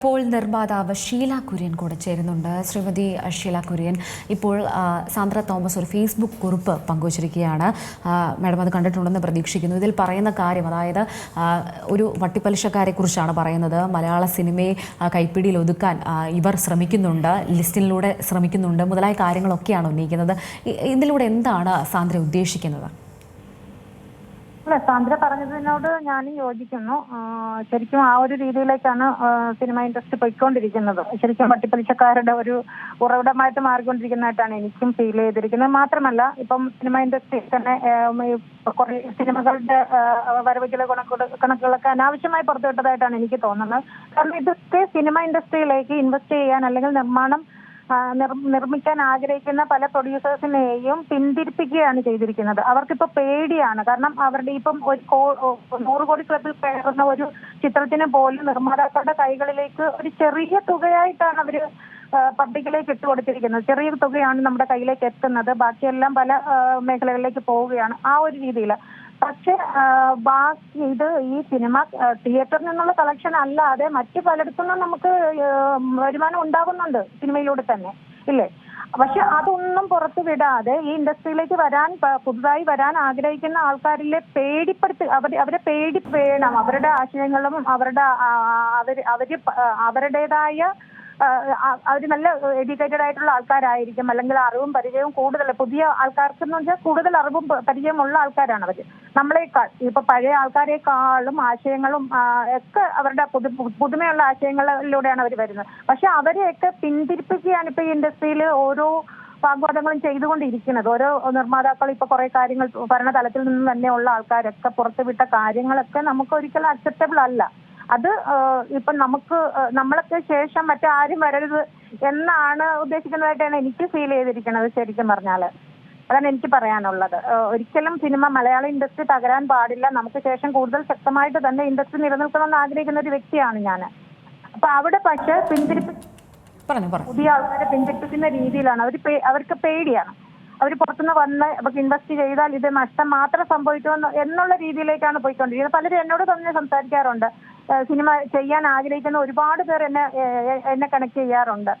ഇപ്പോൾ നിർമ്മാതാവ് ഷീല കുര്യൻ കൂടെ ചേരുന്നുണ്ട്. ശ്രീമതി ഷീല കുര്യൻ. ഇപ്പോൾ സാന്ദ്ര തോമസ് ഒരു ഫേസ്ബുക്ക് കുറിപ്പ് പങ്കുവച്ചിരിക്കുകയാണ്. മാഡം അത് കണ്ടിട്ടുണ്ടെന്ന് പ്രതീക്ഷിക്കുന്നു. ഇതിൽ പറയുന്ന കാര്യം അതായത് ഒരു വട്ടിപ്പലിശക്കാരെക്കുറിച്ചാണ് പറയുന്നത്. മലയാള സിനിമയെ കൈപ്പിടിയിൽ ഒതുക്കാൻ ഇവർ ശ്രമിക്കുന്നുണ്ട്. ലിസ്റ്റിലൂടെ ശ്രമിക്കുന്നുണ്ട്. മുതലായ കാര്യങ്ങളൊക്കെയാണ് ഉന്നയിക്കുന്നത്. ഇതിലൂടെ എന്താണ് സാന്ദ്ര ഉദ്ദേശിക്കുന്നത്? അല്ല സാന്ദ്ര പറഞ്ഞതിനോട് ഞാനും യോജിക്കുന്നു. ശരിക്കും ആ ഒരു രീതിയിലേക്കാണ് സിനിമ ഇൻഡസ്ട്രി പോയിക്കൊണ്ടിരിക്കുന്നത്. ശരിക്കും വട്ടിപ്പലിശക്കാരുടെ ഒരു ഉറവിടമായിട്ട് മാറിക്കൊണ്ടിരിക്കുന്നതായിട്ടാണ് എനിക്കും ഫീൽ ചെയ്തിരിക്കുന്നത്. മാത്രമല്ല ഇപ്പം സിനിമ ഇൻഡസ്ട്രി തന്നെ കുറെ സിനിമകളുടെ കണക്കുകൾ കണക്കുകളൊക്കെ അനാവശ്യമായി പുറത്തുവിട്ടതായിട്ടാണ് എനിക്ക് തോന്നുന്നത്. കാരണം ഇതൊക്കെ സിനിമ ഇൻഡസ്ട്രിയിലേക്ക് ഇൻവെസ്റ്റ് ചെയ്യാൻ അല്ലെങ്കിൽ നിർമ്മാണം നിർമ്മിക്കാൻ ആഗ്രഹിക്കുന്ന പല പ്രൊഡ്യൂസേഴ്സിനെയും പിന്തിരിപ്പിക്കുകയാണ് ചെയ്തിരിക്കുന്നത്. അവർക്കിപ്പോ പേടിയാണ്. കാരണം അവരുടെ ഇപ്പം ഒരു നൂറ് കോടി ക്ലബിൽ കയറുന്ന ഒരു ചിത്രത്തിന് പോലും നിർമ്മാതാക്കളുടെ കൈകളിലേക്ക് ഒരു ചെറിയ തുകയായിട്ടാണ് അവർ പബ്ലിക്കിലേക്ക് ഇട്ടുകൊടുത്തിരിക്കുന്നത് ചെറിയ തുകയാണ് നമ്മുടെ കയ്യിലേക്ക് എത്തുന്നത്. ബാക്കിയെല്ലാം പല മേഖലകളിലേക്ക് പോവുകയാണ്. ആ ഒരു രീതിയിൽ പക്ഷെ ബാക്കി ഇത് ഈ സിനിമ തിയേറ്ററിൽ നിന്നുള്ള കളക്ഷൻ അല്ലാതെ മറ്റു പലയിടത്തുനിന്നും നമുക്ക് വരുമാനം ഉണ്ടാകുന്നുണ്ട് സിനിമയിലൂടെ തന്നെ ഇല്ലേ? പക്ഷെ അതൊന്നും പുറത്തു വിടാതെ ഈ ഇൻഡസ്ട്രിയിലേക്ക് വരാൻ പുതുതായി വരാൻ ആഗ്രഹിക്കുന്ന ആൾക്കാരിലെ പേടിപ്പെടുത്തി അവർ അവരെ പേടി വേണം. അവരുടെ ആശയങ്ങളും അവരുടെ അവർ അവർ അവരുടേതായ അവർ നല്ല എഡ്യൂക്കേറ്റഡ് ആയിട്ടുള്ള ആൾക്കാരായിരിക്കും. അല്ലെങ്കിൽ അറിവും പരിചയവും കൂടുതൽ. പുതിയ ആൾക്കാർക്ക് എന്ന് വെച്ചാൽ കൂടുതൽ അറിവും പരിചയമുള്ള ആൾക്കാരാണ് അവർ നമ്മളെക്കാൾ ഇപ്പൊ പഴയ ആൾക്കാരെക്കാളും ആശയങ്ങളും ഒക്കെ അവരുടെ പുതു പുതുമയുള്ള ആശയങ്ങളിലൂടെയാണ് അവർ വരുന്നത്. പക്ഷെ അവരെയൊക്കെ പിന്തിരിപ്പിക്കുകയാണ് ഇപ്പൊ ഈ ഇൻഡസ്ട്രിയിൽ ഓരോ വാഗ്വാദങ്ങളും ചെയ്തുകൊണ്ടിരിക്കുന്നത്. ഓരോ നിർമ്മാതാക്കൾ ഇപ്പൊ കുറെ കാര്യങ്ങൾ ഭരണതലത്തിൽ നിന്ന് തന്നെയുള്ള ആൾക്കാരൊക്കെ പുറത്തുവിട്ട കാര്യങ്ങളൊക്കെ നമുക്ക് ഒരിക്കലും അക്സെപ്റ്റബിൾ അല്ല. അത് ഇപ്പൊ നമുക്ക് നമ്മളൊക്കെ ശേഷം മറ്റാരും വരരുത് എന്നാണ് ഉദ്ദേശിക്കുന്നതായിട്ടാണ് എനിക്ക് ഫീൽ ചെയ്തിരിക്കുന്നത് ശരിക്കും പറഞ്ഞാൽ. അതാണ് എനിക്ക് പറയാനുള്ളത്. ഒരിക്കലും സിനിമ മലയാള ഇൻഡസ്ട്രി തകരാൻ പാടില്ല. നമുക്ക് ശേഷം കൂടുതൽ ശക്തമായിട്ട് തന്നെ ഇൻഡസ്ട്രി നിലനിൽക്കണമെന്ന് ആഗ്രഹിക്കുന്ന ഒരു വ്യക്തിയാണ് ഞാൻ അപ്പൊ അവിടെ പക്ഷെ പിന്തിരിപ്പി പുതിയ ആൾക്കാരെ പിന്തിരിപ്പിക്കുന്ന രീതിയിലാണ്. അവർ അവർക്ക് പേടിയാണ്. അവർ പുറത്തുനിന്ന് വന്ന് അവർക്ക് ഇൻവെസ്റ്റ് ചെയ്താൽ ഇത് നഷ്ടം മാത്രം സംഭവിക്കുമെന്ന് എന്നുള്ള രീതിയിലേക്കാണ് പോയിക്കൊണ്ടിരിക്കുന്നത്. പലരും എന്നോട് തന്നെ സംസാരിക്കാറുണ്ട്. സിനിമ ചെയ്യാൻ ആഗ്രഹിക്കുന്ന ഒരുപാട് പേർ എന്നെ എന്നെ കണക്ട് ചെയ്യാറുണ്ട്.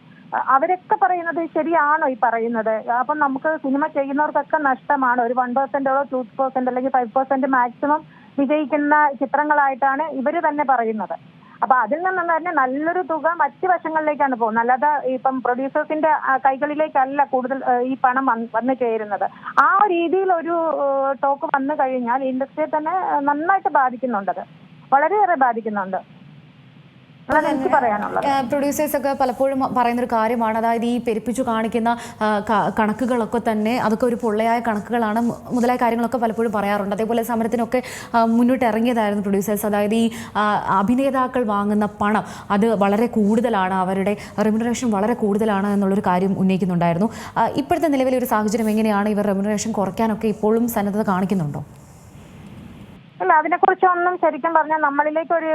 അവരൊക്കെ പറയുന്നത് ശരിയാണോ ഈ പറയുന്നത്? അപ്പം നമുക്ക് സിനിമ ചെയ്യുന്നവർക്കൊക്കെ നഷ്ടമാണ്. ഒരു വൺ പെർസെന്റോ ടു പെർസെന്റ് അല്ലെങ്കിൽ ഫൈവ് പെർസെന്റ് മാക്സിമം വിജയിക്കുന്ന ചിത്രങ്ങളായിട്ടാണ് ഇവർ തന്നെ പറയുന്നത്. അപ്പൊ അതിൽ നിന്ന് തന്നെ നല്ലൊരു തുക മറ്റ് വശങ്ങളിലേക്കാണ് പോകുന്നത്. അല്ലാതെ ഇപ്പം പ്രൊഡ്യൂസേഴ്സിന്റെ കൈകളിലേക്കല്ല കൂടുതൽ ഈ പണം വന്നു ചേരുന്നത്. ആ രീതിയിൽ ഒരു ടോക്ക് വന്നു കഴിഞ്ഞാൽ ഇൻഡസ്ട്രിയെ തന്നെ നന്നായിട്ട് ബാധിക്കുന്നുണ്ടത് വളരെയേറെ ബാധിക്കുന്നുണ്ട്. പ്രൊഡ്യൂസേഴ്സ് ഒക്കെ പലപ്പോഴും പറയുന്ന ഒരു കാര്യമാണ്. അതായത് ഈ പെരുപ്പിച്ചു കാണിക്കുന്ന കണക്കുകളൊക്കെ തന്നെ അതൊക്കെ ഒരു പൊള്ളയായ കണക്കുകളാണ് മുതലായ കാര്യങ്ങളൊക്കെ പലപ്പോഴും പറയാറുണ്ട്. അതേപോലെ സമരത്തിനൊക്കെ മുന്നോട്ട് ഇറങ്ങിയതായിരുന്നു പ്രൊഡ്യൂസേഴ്സ്. അതായത് ഈ അഭിനേതാക്കൾ വാങ്ങുന്ന പണം അത് വളരെ കൂടുതലാണ്. അവരുടെ റെമ്യൂണറേഷൻ വളരെ കൂടുതലാണ് എന്നുള്ളൊരു കാര്യം ഉന്നയിക്കുന്നുണ്ടായിരുന്നു. ഇപ്പോഴത്തെ നിലവിലെ ഒരു സാഹചര്യം എങ്ങനെയാണ്? ഇവർ റെമ്യൂണറേഷൻ കുറയ്ക്കാനൊക്കെ ഇപ്പോഴും സന്നദ്ധത കാണിക്കുന്നുണ്ടോ? അല്ല അതിനെക്കുറിച്ചൊന്നും ശരിക്കും പറഞ്ഞാൽ നമ്മളിലേക്ക് ഒരു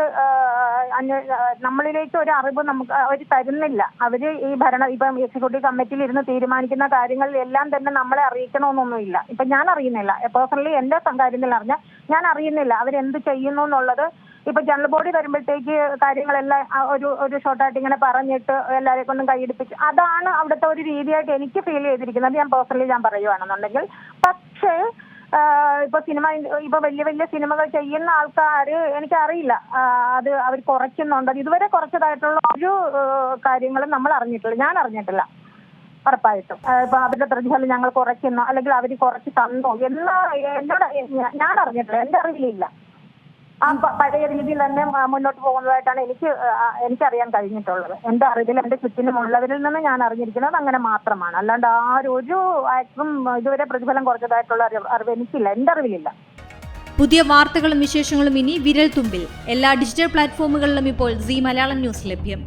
നമ്മളിലേക്ക് ഒരു അറിവ് നമുക്ക് അവർ തരുന്നില്ല. അവർ ഈ ഭരണ ഇപ്പം എക്സിക്യൂട്ടീവ് കമ്മിറ്റിയിൽ ഇരുന്ന് തീരുമാനിക്കുന്ന കാര്യങ്ങളിൽ എല്ലാം തന്നെ നമ്മളെ അറിയിക്കണമെന്നൊന്നുമില്ല. ഇപ്പൊ ഞാൻ അറിയുന്നില്ല. പേഴ്സണലി എന്റെ കാര്യത്തിൽ അറിഞ്ഞാൽ ഞാൻ അറിയുന്നില്ല. അവരെന്ത് ചെയ്യുന്നു എന്നുള്ളത് ഇപ്പൊ ജനറൽ ബോഡി വരുമ്പോഴത്തേക്ക് കാര്യങ്ങളെല്ലാം ഒരു ഒരു ഷോർട്ടായിട്ട് ഇങ്ങനെ പറഞ്ഞിട്ട് എല്ലാവരെ കൊണ്ടും കൈയെടുപ്പിച്ച് അതാണ് അവിടുത്തെ ഒരു രീതിയായിട്ട് എനിക്ക് ഫീൽ ചെയ്തിരിക്കുന്നത്. ഞാൻ പേഴ്സണലി ഞാൻ പറയുവാണെന്നുണ്ടെങ്കിൽ. പക്ഷേ ഇപ്പൊ സിനിമ ഇപ്പൊ വലിയ വലിയ സിനിമകൾ ചെയ്യുന്ന ആൾക്കാര് എനിക്കറിയില്ല. അത് അവർ കുറയ്ക്കുന്നുണ്ടോ? ഇതുവരെ കുറച്ചതായിട്ടുള്ള ഒരു കാര്യങ്ങളും നമ്മൾ അറിഞ്ഞിട്ടില്ല. ഞാൻ അറിഞ്ഞിട്ടില്ല. ഉറപ്പായിട്ടും. ഇപ്പൊ അവരുടെ പ്രതിഫലം ഞങ്ങൾ കുറയ്ക്കുന്നു. അല്ലെങ്കിൽ അവർ കുറച്ച് തന്നോ. എന്ന് എന്നോട് ഞാൻ അറിഞ്ഞിട്ടില്ല. എന്റെ അറിവിലില്ല. ആ പഴയ രീതിയിൽ തന്നെ മുന്നോട്ട് പോകുന്നതായിട്ടാണ് എനിക്ക് എനിക്കറിയാൻ കഴിഞ്ഞിട്ടുള്ളത്. എന്റെ അറിവിൽ എന്റെ ചുറ്റിനുമുള്ളവരിൽ നിന്ന് ഞാൻ അറിഞ്ഞിരിക്കുന്നത് അങ്ങനെ മാത്രമാണ്. അല്ലാണ്ട് ഒരു ആക്ടറും ഇതുവരെ പ്രതിഫലം കുറച്ചതായിട്ടുള്ള അറിവ് എനിക്കില്ല എന്റെ അറിവിലില്ല. പുതിയ വാർത്തകളും വിശേഷങ്ങളും ഇനി വിരൽ തുമ്പിൽ. എല്ലാ ഡിജിറ്റൽ പ്ലാറ്റ്ഫോമുകളിലും ഇപ്പോൾ സി മലയാളം ന്യൂസ് ലഭ്യം.